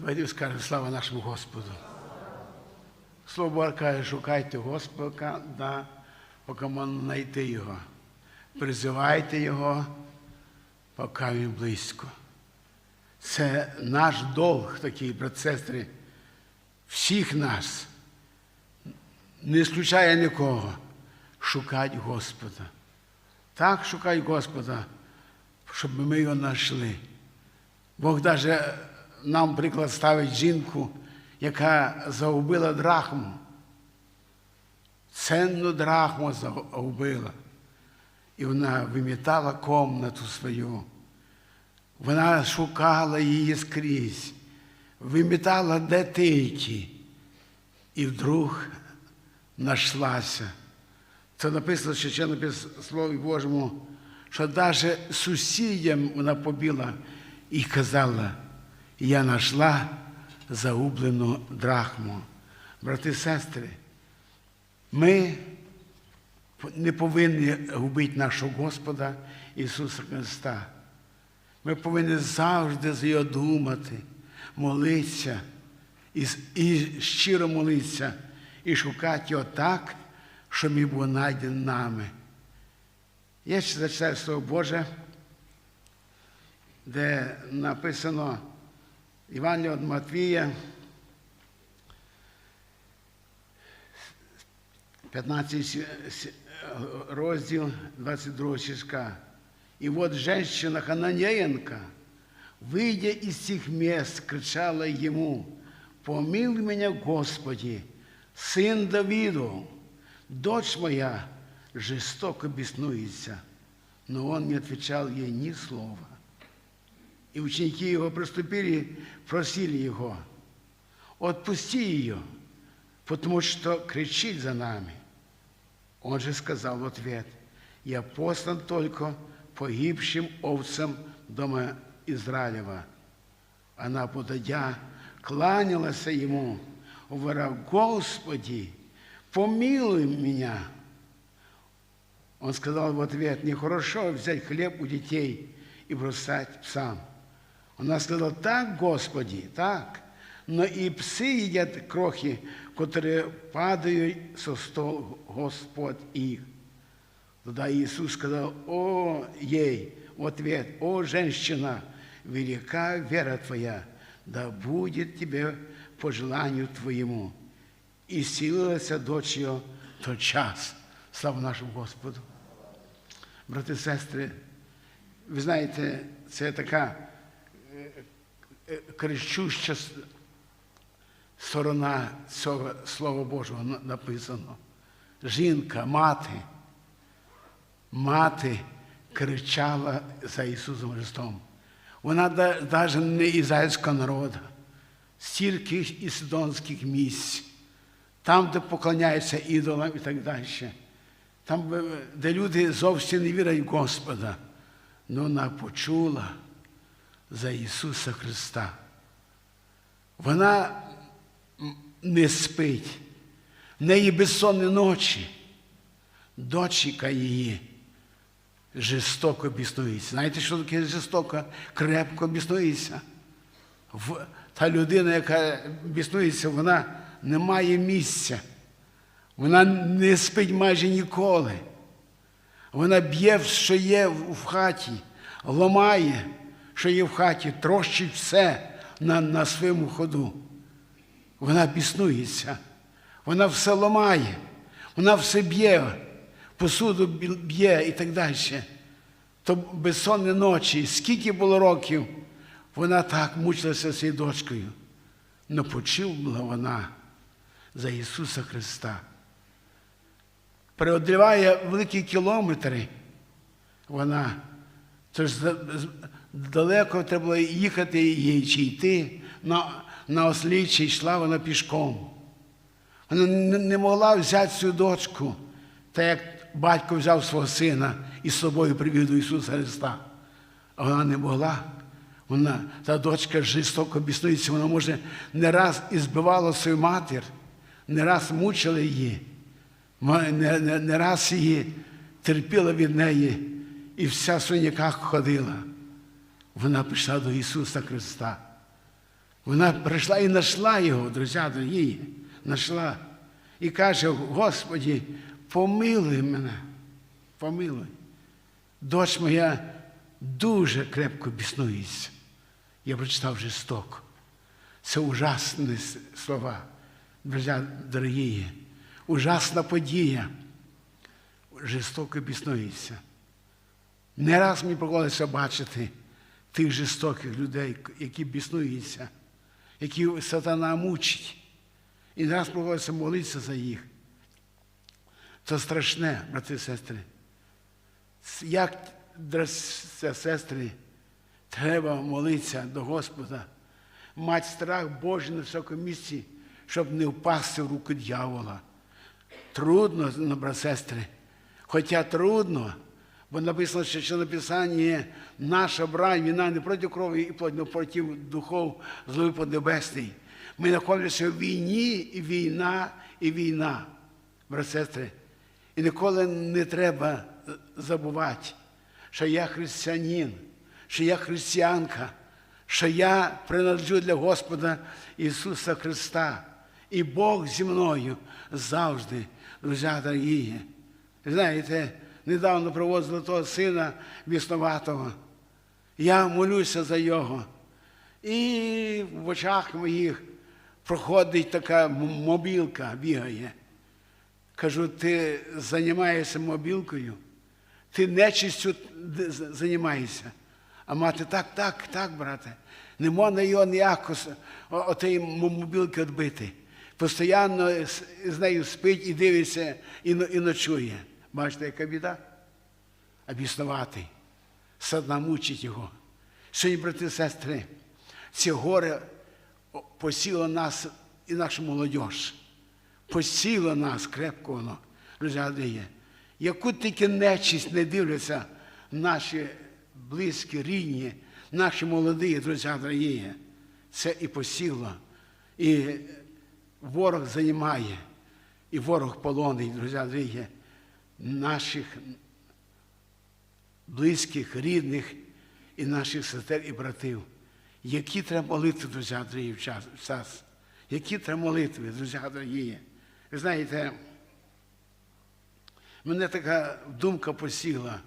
Давайте скажемо слава нашому Господу. Слово Боже каже, шукайте Господа, да, поки можна знайти Його. Призивайте Його, поки Він близько. Це наш долг такий, брат сестри, всіх нас, не исключає нікого, шукати Господа. Так шукай Господа, щоб ми його знайшли. Бог навіть нам приклад ставить жінку, яка загубила драхму. Ценну драхму загубила. І вона вимітала комнату свою. Вона шукала її скрізь, вимітала де тільки. І вдруг знайшлася. Це написано ще в Слові Божому, що навіть сусідям вона побіла і казала, я знайшла загублену драхму. Брати і сестри, ми не повинні губити нашого Господа Ісуса Христа. Ми повинні завжди за його думати, молитися і, і щиро молитися, і шукати його так, щоб він був знайдений нами. Я ще зачитаю Слово Боже, де написано Івангелія від Матвія, 15 розділ 22 стишка. И вот женщина Хананеенко, выйдя из сих мест, кричала ему, «Помилуй меня, Господи, сын Давиду, дочь моя жестоко беснуется». Но он не отвечал ей ни слова. И ученики его приступили, просили его, «Отпусти ее, потому что кричит за нами». Он же сказал в ответ, «Я послан только погибшим овцам дома Израилева». Она, подойдя, кланялась ему, говоря, «Господи, помилуй меня». Он сказал в ответ, «Нехорошо взять хлеб у детей и бросать псам». Она сказала, «Так, Господи, так, но и псы едят крохи, которые падают со стол Господь их». Тогда Иисус сказал, о в ответ, о женщина, велика вера твоя, да будет тебе по желанию твоему. И силилась дочь ее тот час. Слава нашому Господу. Брати і сестри, ви знаєте, це така кричуща сторона цього Слова Божого написано. Жінка, мати, мати кричала за Ісусом Христом. Вона навіть не ізраїльського народу, стільки і сидонських місць, там, де поклоняються ідолам і так далі. Там, де люди зовсім не вірять в Господа, але вона почула за Ісуса Христа. Вона не спить, в неї безсонні ночі. Дочка її жорстоко біснується. Знаєте, що таке жорстоко? Крепко біснується. Та людина, яка біснується, вона не має місця. Вона не спить майже ніколи. Вона б'є, що є в хаті, ламає, що є в хаті, трощить все на, на своєму ходу. Вона біснується, вона все ламає, вона все б'є, посуду б'є і так далі. То безсонні ночі, скільки було років, вона так мучилася своєю дочкою. Но почула вона за Ісуса Христа. Преодоліває великі кілометри, вона. За- з- далеко треба було їхати їй чи йти на, на ослі, чи йшла вона пішком. Вона не, могла взяти свою дочку, так як батько взяв свого сина і з собою привів до Ісуса Христа. А вона не могла. Вона, та дочка жорстоко біснується, вона може не раз і збивала свою матір, не раз мучила її, не, не, не раз її терпіла від неї і вся в синяках ходила. Вона прийшла до Ісуса Христа. Вона прийшла і знайшла його, друзі дорогі, знайшла. І каже, Господі, помилуй мене, помилуй. Дочь моя дуже крепко біснується. Я прочитав жорстоко. Це ужасні слова, друзі дорогі. Ужасна подія. Жорстоко біснується. Не раз мені приходилося бачити тих жорстоких людей, які біснуються, які сатана мучить. І не раз приходиться молитися за їх. Це страшне, брати і сестри. Як, сестри, треба молитися до Господа, мати страх Божий на всякому місці, щоб не впасти в руку дьявола. Трудно, ну, брат, сестри. Хоча трудно, бо написано, що, що написання наша брань, війна не проти крові і плоті, але проти духов злої поднебесний. Ми знаходимося в війні, і війна, і війна, сестри. І ніколи не треба забувати, що я християнин, що я християнка, що я принадлежу для Господа Ісуса Христа. І Бог зі мною завжди, друзі дорогі. Знаєте, недавно привозили того сина біснуватого. Я молюся за його. І в очах моїх проходить така мобілка, бігає. Кажу, ти займаєшся мобілкою, ти нечистю займаєшся. А мати, так, так, так, брате. Не можна його ніяко отої мобілки відбити. Постоянно з нею спить і дивиться, і ночує. Бачите, яка біда? А біснуватий. Садна мучить його. Сьогодні, брати і сестри, це горе посіло нас і нашу молодь. Посіло нас крепко воно, розглядає. Яку тільки нечисть не дивляться наші близькі, рідні, наші молоді, друзі, дорогі. Це і посіло. І ворог займає, і ворог полонить, друзі, дорогі, наших близьких, рідних і наших сестер і братів. Які треба молитви, друзі, дорогі, в час. Які треба молитви, друзі, дорогі? Ви знаєте, мене така думка посіла,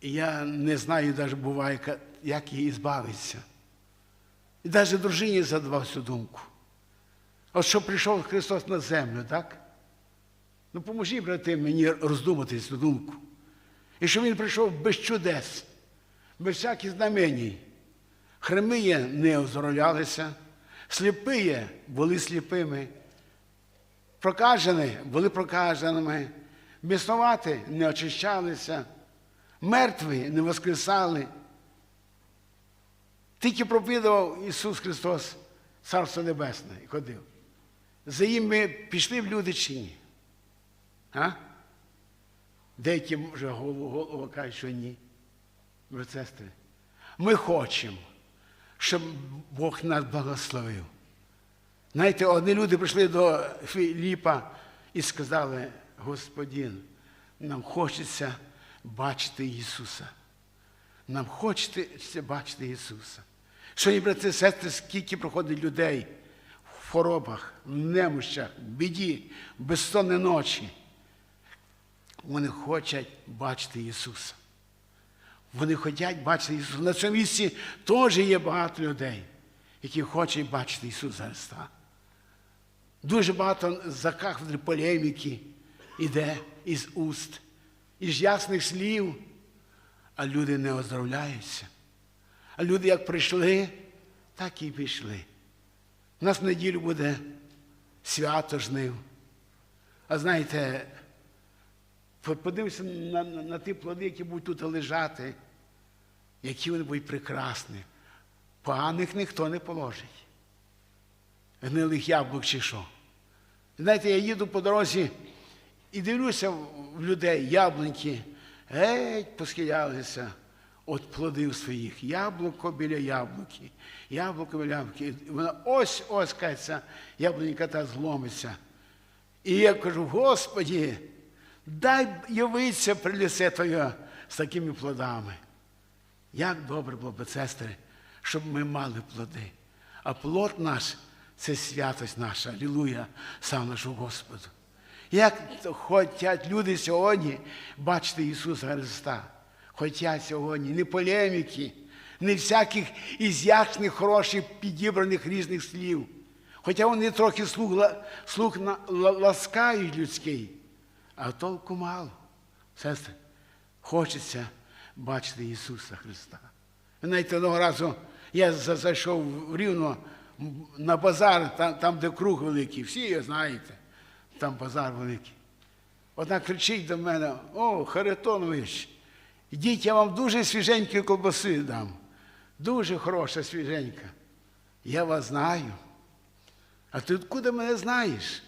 і я не знаю, навіть буває, як її збавитися. І навіть дружині задавав цю думку. От що прийшов Христос на землю, так? Ну, поможіть, брати, мені роздумати цю думку. І що Він прийшов без чудес, без всяких знаменій. Хремиє не оздоровлялися, сліпиє були сліпими, прокажені були прокаженими, біснувати не очищалися, мертві не воскресали. Тільки проповідував Ісус Христос, Царство Небесне, і ходив. За їм ми пішли в люди чи ні? А? Деякі вже голову, голову кажуть, що ні. Сестри, ми хочемо, щоб Бог нас благословив. Знаєте, одні люди прийшли до Філіпа і сказали, Господин, нам хочеться бачити Ісуса. Нам хочеться бачити Ісуса. Сьогодні, брати і сестри, скільки проходить людей в хворобах, в немощах, в біді, в безсонні ночі. Вони хочуть бачити Ісуса. Вони хочуть бачити Ісуса. На цьому місці теж є багато людей, які хочуть бачити Ісуса Христа. Дуже багато закахваної полеміки іде із уст, із ясних слів, а люди не оздоровляються. А люди як прийшли, так і пішли. У нас в неділю буде свято жнив. А знаєте, подивимося на, на, на ті плоди, які будуть тут лежати, які вони будуть прекрасні. Поганих ніхто не положить. Гнилих яблук чи що. Знаєте, я їду по дорозі і дивлюся в людей яблуньки, геть посхилялися від плодів своїх. Яблуко біля яблуки, яблуко біля яблуки. І Вона ось ось кається, яблунька та зломиться. І я кажу, Господі, дай явитися при лице Твоє з такими плодами. Як добре було б, сестри, щоб ми мали плоди. а плод наш це святость наша. Алілуя, сам нашу Господу. Як хочуть люди сьогодні бачити Ісуса Христа? Хочуть сьогодні не полеміки, не всяких ізящних, хороших, підібраних різних слів. Хоча вони трохи слух, слух ласкають людський, а толку мало. Сестри, хочеться бачити Ісуса Христа. Знаєте, одного разу я зайшов Рівно на базар, там, там, де круг великий, всі його знаєте, там базар великий. Одна кричить до мене: О, Харитонович, йдіть, я вам дуже свіженькі ковбаси дам. Дуже хороша свіженька. Я вас знаю. А ти откуда мене знаєш?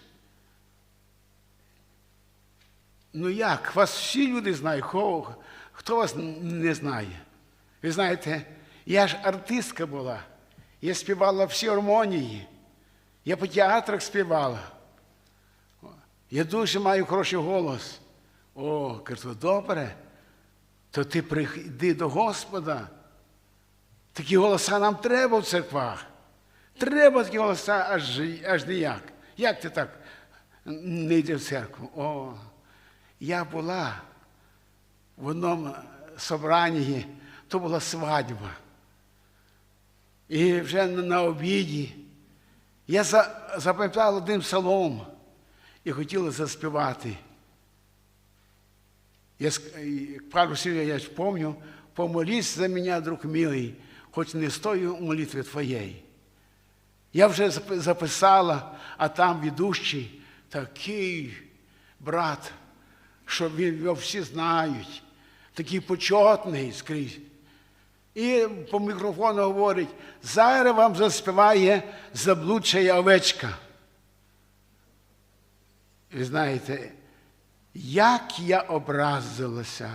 Ну як? Вас всі люди знають, хто, хто вас не знає? Ви знаєте, я ж артистка була. Я співала всі гармонії. Я по театрах співала. Я дуже маю хороший голос. О, кажу, добре, то ти прийди до Господа. Такі голоса нам треба в церквах. Треба такі голоса аж, аж ніяк. Як ти так не йди в церкву? О, я була в одному собранні, то була свадьба. І вже на- обіді я за- запам'ятав один псалом і хотіла заспівати. Я, пару слів я помню, помолись за мене, друг милий, хоч не стою у молитві твоєї. Я вже записала, а там ведущий такий брат, що його всі знають, такий почетний скрізь. І по мікрофону говорить, зараз вам заспіває заблудшая овечка. Ви знаєте, як я образилася.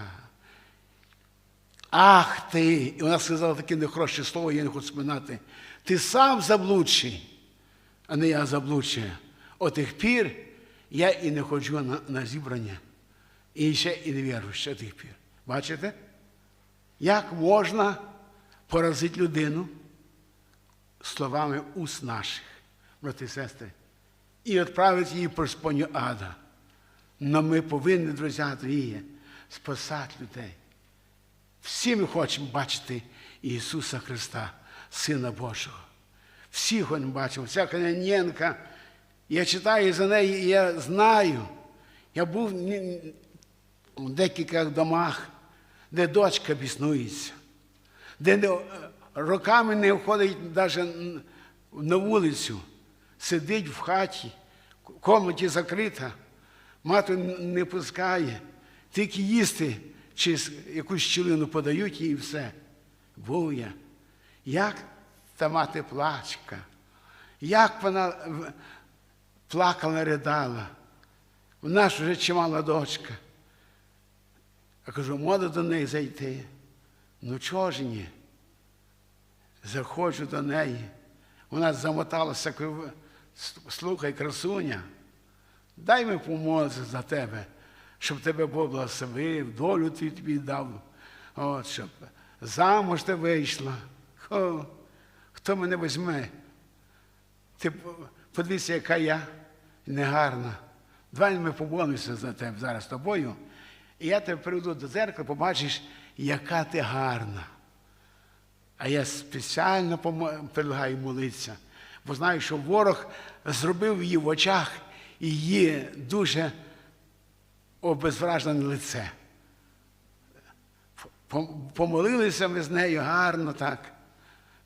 Ах ти! І вона сказала таке нехороше слово, я не хочу споминати. Ти сам заблудший, а не я заблудшая. От тих пір я і не ходжу на, на зібрання. І ще і не вірю ще тих пір. Бачите? Як можна поразити людину словами уст наших, брати і сестри, і відправити її по споню ада. Но ми повинні, друзі дорогі, спасати людей. Всі ми хочемо бачити Ісуса Христа, Сина Божого. Всі хочемо бачимо. Вся Каняненка. Я читаю за неї, і я знаю. Я був в декількох домах, де дочка біснується, де роками не входить навіть на вулицю, сидить в хаті, в комнаті закрита, мати не пускає, тільки їсти чи якусь щілину подають їй і все. Був я. Як та мати плачка, як вона плакала, ридала. Вона ж вже чимала дочка. Я кажу, можна до неї зайти. Ну чого ж ні? Заходжу до неї. Вона замоталася, слухай, красуня, дай ми помолимося за тебе, щоб тебе Бог благословив, долю ти тобі дав, от, щоб замуж ти вийшла. Хо, хто мене візьме? Ти по- подивися, яка я негарна. Давай ми помолимося за тебе зараз тобою. І я тебе приведу до дзеркала, побачиш, яка ти гарна. А я спеціально предлагаю молитися, бо знаю, що ворог зробив її в очах і її дуже обезвражене лице. Помолилися ми з нею гарно так.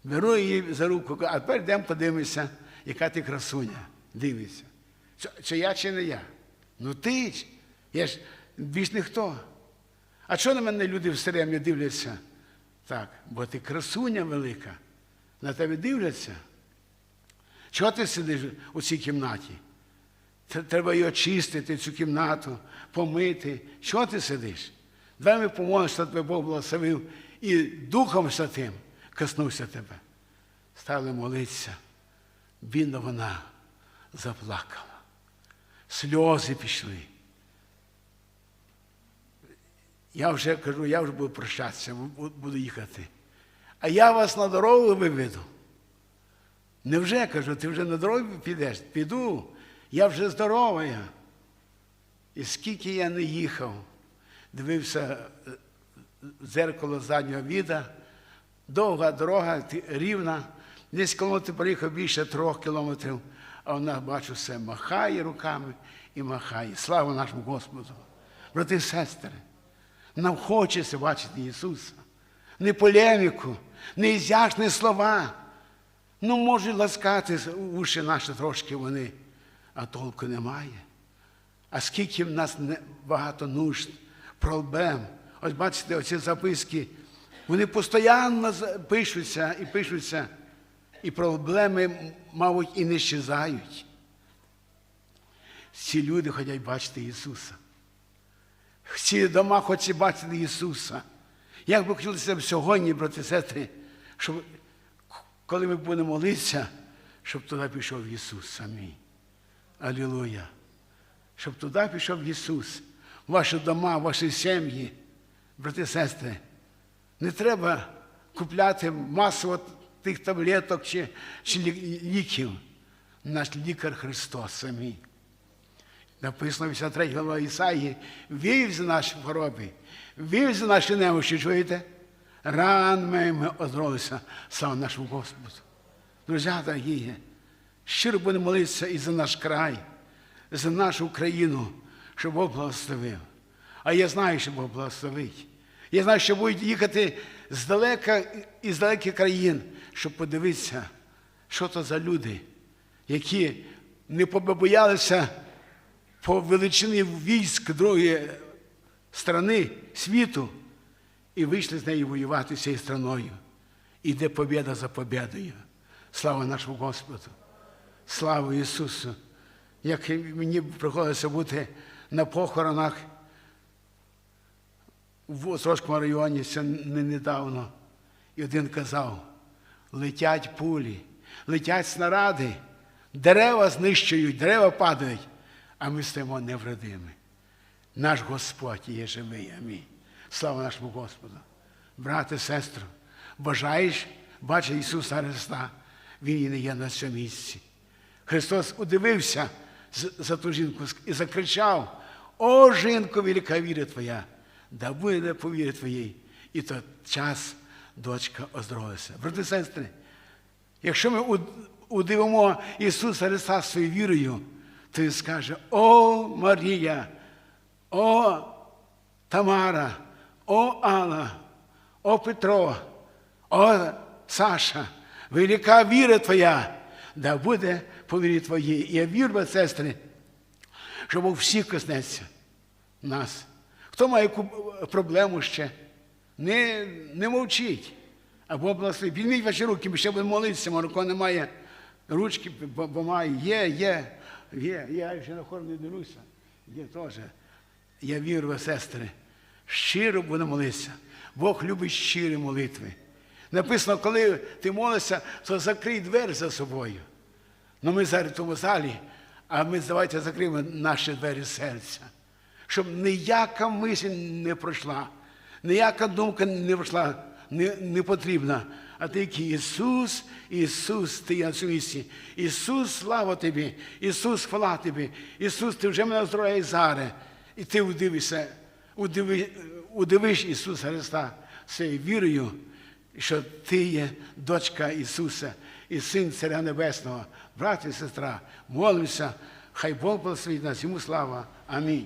Беру її за руку, а тепер йдемо подивимося, яка ти красуня. Дивися. Чи я, чи не я? Ну ти ж. Я ж більш ніхто. А чого на мене люди все время дивляться? Так, бо ти красуня велика. На тебе дивляться. Чого ти сидиш у цій кімнаті? Треба її очистити, цю кімнату, помити. Чого ти сидиш? Давай ми помолимося, щоб тебе Бог благословив і Духом Святим коснувся тебе. Стали молитися. Бідна вона заплакала. Сльози пішли. Я вже кажу, я вже буду прощатися, буду їхати. А я вас на дорогу виведу. Невже кажу, ти вже на дорогу підеш? Піду, я вже здорова. я». І скільки я не їхав, дивився е, в дзеркало заднього віда, довга дорога, ти- рівна, десь кілометр проїхав більше трьох кілометрів, а вона, бачу, все махає руками і махає. Слава нашому Господу. Брати і сестри, нам хочеться бачити Ісуса. Не полеміку, не ізящні слова. Ну, може ласкати уші наші трошки вони, а толку немає. А скільки в нас багато нужд, проблем. Ось бачите, оці записки, вони постійно пишуться і пишуться, і проблеми, мабуть, і не щезають. Ці люди хочуть бачити Ісуса. Всі дома хочуть бачити Ісуса. Як би хотілося б сьогодні, брати і сестри, щоб коли ми будемо молитися, щоб туди пішов Ісус самий. Алілуя. Щоб туди пішов Ісус, ваші дома, ваші сім'ї, брати і сестри. Не треба купляти масово тих таблеток чи, чи ліків. Наш лікар Христос самий. Написано 53 глава Ісаї, вів за наші хвороби, вів за наші немощі, чуєте? Ранами ми оздоровилися, слава нашому Господу. Друзі дорогі, щиро будемо молитися і за наш край, за нашу Україну, щоб Бог благословив. А я знаю, що Бог благословить. Я знаю, що будуть їхати здалека із далеких країн, щоб подивитися, що то за люди, які не побоялися по величині військ другої страни світу і вийшли з нею воювати цією страною. Іде побіда за побідою. Слава нашому Господу! Слава Ісусу! Як мені приходилося бути на похоронах в Острозькому районі це не недавно. І один казав: летять пулі, летять снаради, дерева знищують, дерева падають, а ми стоїмо невредими. Наш Господь є живий. Амінь. Слава нашому Господу. Брате, сестро, бажаєш бачити Ісуса Христа, Він і не є на цьому місці. Христос удивився за ту жінку і закричав: О, жінко, велика віра твоя, да буде по вірі твоїй. І той час дочка оздоровилася. Брати сестри, якщо ми удивимо Ісуса Христа своєю вірою, Він скаже: О Марія, о Тамара, о Алла, о Петро, о Саша, велика віра твоя, да буде по вірі твоїй. Я вірю, сестри, що Бог всіх коснеться нас. Хто має яку проблему ще, не, не мовчіть. Або благословить. Підніміть ваші руки, ми ще будемо молитися, кого немає ручки, бо має. Є, є, є. Я ще на хор не дивлюся. Є теж. Я вірю, ви, сестри, щиро будемо молитися. Бог любить щирі молитви. Написано, коли ти молишся, то закрий двері за собою. Ну ми зараз в тому залі, а ми давайте закриємо наші двері серця, щоб ніяка мисль не пройшла, ніяка думка не пройшла, не, не потрібна. А тільки Ісус, Ісус, ти є на. Ісус, слава тобі, Ісус, хвала тобі, Ісус, ти вже мене оздоровляєш зараз. І ти удивишся, удиви, удивиш Ісуса Христа своєю вірою, що ти є дочка Ісуса і син Царя Небесного. Брат і сестра, молимося, хай Бог благословить нас, йому слава. Амінь.